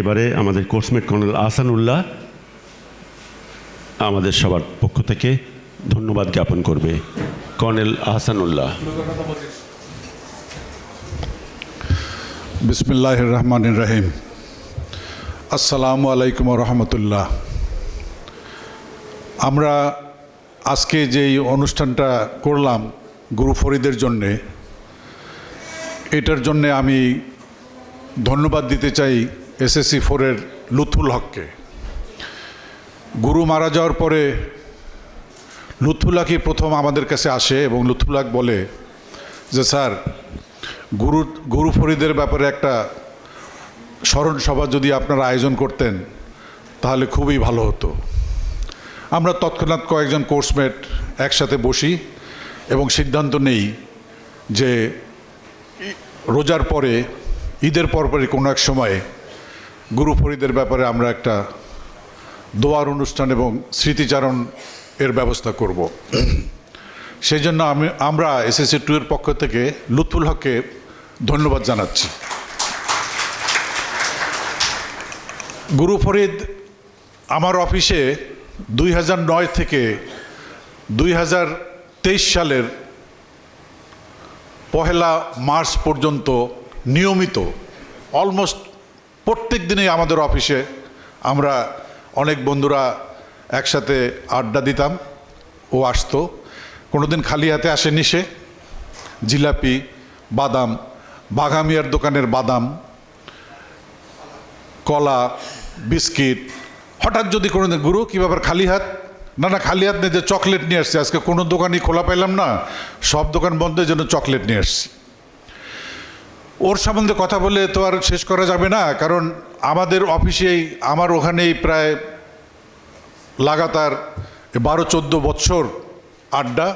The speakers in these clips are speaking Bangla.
এবারে আমাদের কোর্সমেট কর্নেল আহসানুল্লাহ আমাদের সবার পক্ষ থেকে ধন্যবাদ জ্ঞাপন করবে। কর্নেল আহসানুল্লাহ। বিসমিল্লাহ রহমান রহিম। আসসালামু আলাইকুম রহমতুল্লাহ। আমরা আজকে যেই অনুষ্ঠানটা করলাম গুরু ফরিদের জন্যে, এটার জন্যে আমি ধন্যবাদ দিতে চাই এসএসসি ফোরের লুৎফুল হককে। গুরু মারা যাওয়ার পরে লুৎফুল্লাহকে প্রথম আমাদের কাছে আসে এবং লুৎফুল্লাহ বলে যে, স্যার, গুরু গুরু ফরিদের ব্যাপারে একটা স্মরণ সভা যদি আপনারা আয়োজন করতেন, তাহলে খুবই ভালো হতো। আমরা তৎক্ষণাৎ কয়েকজন কোর্সমেট একসাথে বসি এবং সিদ্ধান্ত নেই যে রোজার পরে, ঈদের পরপরই কোনো এক সময়ে গুরু ফরিদের ব্যাপারে আমরা একটা দোয়ার অনুষ্ঠান এবং স্মৃতিচারণ এর ব্যবস্থা করব। সেই জন্য আমি, আমরা এসএসসি টু এর পক্ষ থেকে লুৎফুল হককে ধন্যবাদ জানাচ্ছি। গুরু ফরিদ, আমার অফিসে দুই নয় থেকে দুই হাজার তেইশ সালের পহেলা মার্চ পর্যন্ত নিয়মিত, অলমোস্ট প্রত্যেক দিনই আমাদের অফিসে আমরা অনেক বন্ধুরা একসাথে আড্ডা দিতাম ও আসতো। কোনোদিন খালি হাতে আসেনি সে। জিলাপি বাদাম বাঘামিয়ার দোকানের বাদাম কলা বিস্কিট। হঠাৎ যদি কোনো দিন, গুরু কী ব্যাপার খালি হাত? না না খালি হাত নেই যে চকলেট নিয়ে আসছি। আজকে কোনো দোকানই খোলা পাইলাম না। সব দোকান বন্ধের জন্য চকলেট নিয়ে আসছি। ওর সম্বন্ধে কথা বলে তো আর শেষ করা যাবে না, কারণ আমাদের অফিসেই, আমার ওখানেই প্রায় লাগাতার বারো চোদ্দ বছর আড্ডা।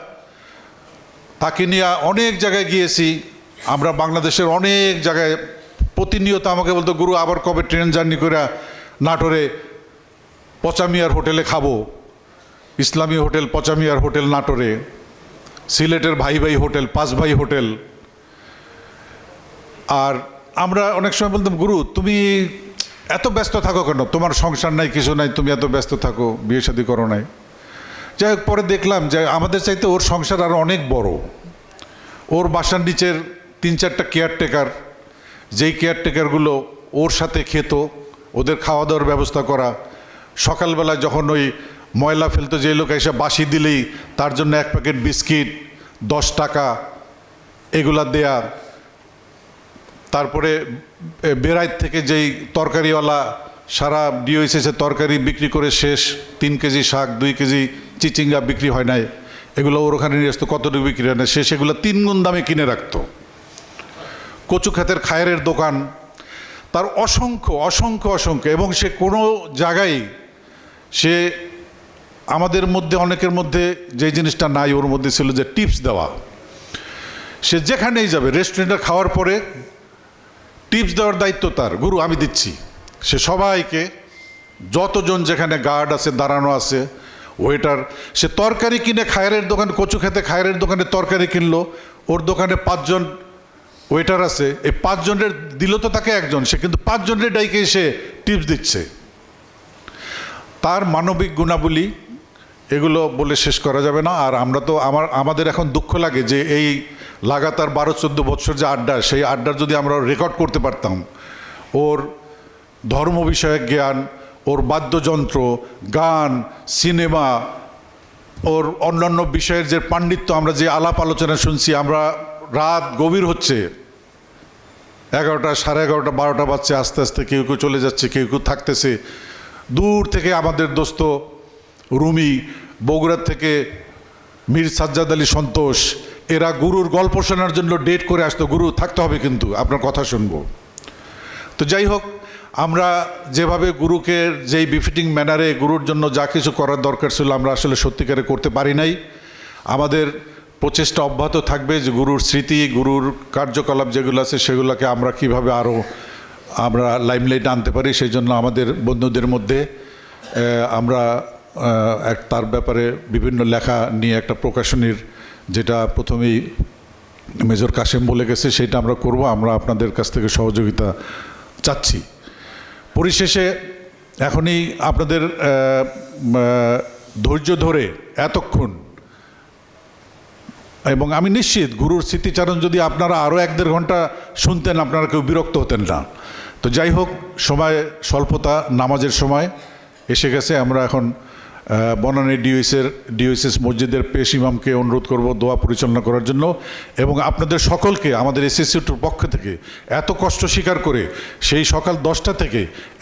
তাকে নিয়ে অনেক জায়গায় গিয়েছি, আমরা বাংলাদেশের অনেক জায়গায়। প্রতিনিয়ত আমাকে বলতো, গুরু, আবার কবে ট্রেন জার্নি করে নাটোরে পচামিয়ার হোটেলে খাব? ইসলামী হোটেল, পচামিয়ার হোটেল, নাটোরে। সিলেটের ভাই ভাই হোটেল পাঁচ ভাই হোটেল। আর আমরা অনেক সময় বলতাম, গুরু, তুমি এত ব্যস্ত থাকো কেন? তোমার সংসার নাই, কিছু নাই, তুমি এত ব্যস্ত থাকো, বিয়ে শাদী করো নাই। যাই হোক, পরে দেখলাম যে আমাদের চাইতে ওর সংসার আরও অনেক বড়। ওর বাসার নিচের তিন চারটা কেয়ারটেকার, যেই কেয়ারটেকারগুলো ওর সাথে খেত, ওদের খাওয়া দাওয়ার ব্যবস্থা করা, সকালবেলা যখন ওই ময়লা ফেলতো, যে লোক এসে বাসি দিলেই তার জন্য এক প্যাকেট বিস্কিট, দশ টাকা, এগুলা দেয়া তারপরে বেড়াইত থেকে যেই তরকারিওয়ালা সারা ডিওএসএসে তরকারি বিক্রি করে শেষ। তিন কেজি শাক, দুই কেজি চিচিঙ্গা বিক্রি হয় নাই। এগুলো ওর ওখানে নিয়ে আসতো, কতটুকু বিক্রি হয় না সে সেগুলো তিন গুণ দামে কিনে রাখতো। কচু খাতের খায়ের দোকান, তার অসংখ্য অসংখ্য অসংখ্য, এবং সে কোনো জায়গায় সে আমাদের মধ্যে, অনেকের মধ্যে যে জিনিসটা নাই, ওর মধ্যে ছিল যে টিপস দেওয়া। সে যেখানেই যাবে রেস্টুরেন্টে খাওয়ার পরে টিপস দেওয়ার দায়িত্ব তার, গুরু আমি দিচ্ছি। সে সবাইকে, যতজন যেখানে গার্ড আছে, দাঁড়ানো আছে ওয়েটার সে তরকারি কিনে খায়ের দোকান, কচু খেতে খায়ের দোকানে তরকারি কিনলো, ওর দোকানে পাঁচজন ওয়েটার আছে, এই পাঁচজনের দিল তো তাকে একজন, সে কিন্তু পাঁচজনের ডাইকে সে টিপস দিচ্ছে। তার মানবিক গুণাবলী, এগুলো বলে শেষ করা যাবে না, আর আমরা তো আমার, আমাদের এখন দুঃখ লাগে যে এই লাগাতার বারো চোদ্দ বছর যে আড্ডা, সেই আড্ডার যদি আমরা রেকর্ড করতে পারতাম, ওর ধর্ম বিষয়ক জ্ঞান, ওর বাদ্যযন্ত্র, গান, সিনেমা, ওর অন্যান্য বিষয়ের যে পাণ্ডিত্য আমরা যে আলাপ আলোচনা শুনছি, আমরা রাত গভীর হচ্ছে। এগারোটা, সাড়ে এগারোটা, বারোটা বাজছে, আস্তে আস্তে কেউ কেউ চলে যাচ্ছে, কেউ কেউ থাকতেছে। দূর থেকে আমাদের দোস্ত রুমি, বগুড়ার থেকে মীর সাজ্জাদ আলী সন্তোষ এরা গুরুর গল্প শোনার জন্য ডেট করে আসতো। গুরু, থাকতে হবে কিন্তু, আপনার কথা শুনব। তো যাই হোক, আমরা যেভাবে গুরুকে যেই বিফিটিং ম্যানারে গুরুর জন্য যা কিছু করার দরকার ছিল আমরা আসলে সত্যিকারে করতে পারি নাই। আমাদের প্রচেষ্টা অব্যাহত থাকবে যে গুরুর স্মৃতি, গুরুর কার্যকলাপ যেগুলো আছে সেগুলোকে আমরা কীভাবে আরও আমরা লাইমলাইট আনতে পারি, সেই জন্য আমাদের বন্ধুদের মধ্যে আমরা এক তার ব্যাপারে বিভিন্ন লেখা নিয়ে একটা প্রকাশনীর যেটা প্রথমেই মেজর কাশেম বলে গেছে, সেটা আমরা করব, আমরা আপনাদের কাছ থেকে সহযোগিতা চাচ্ছি। পরিশেষে এখনই আপনাদের ধৈর্য ধরে এতক্ষণ, এবং আমি নিশ্চিত গুরুর স্মৃতিচারণ যদি আপনারা আরও এক দেড় ঘণ্টা শুনতেন, আপনারা কেউ বিরক্ত হতেন না। তো যাই হোক, সময়, স্বল্পতা, নামাজের সময় এসে গেছে, আমরা এখন বনানী ডিওএসের ডিওএসএস মসজিদের পেশ ইমামকে অনুরোধ করব দোয়া পরিচালনা করার জন্য এবং আপনাদের সকলকে আমাদের এসএসসিটির পক্ষ থেকে এত কষ্ট স্বীকার করে সেই সকাল দশটা থেকে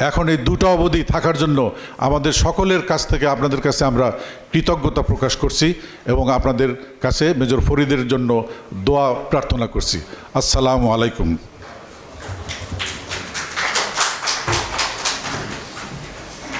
এখন এই দুটো অবধি থাকার জন্য আমাদের সকলের কাছ থেকে আপনাদের কাছে আমরা কৃতজ্ঞতা প্রকাশ করছি এবং আপনাদের কাছে মেজর ফরিদের জন্য দোয়া প্রার্থনা করছি। আসসালামু আলাইকুম।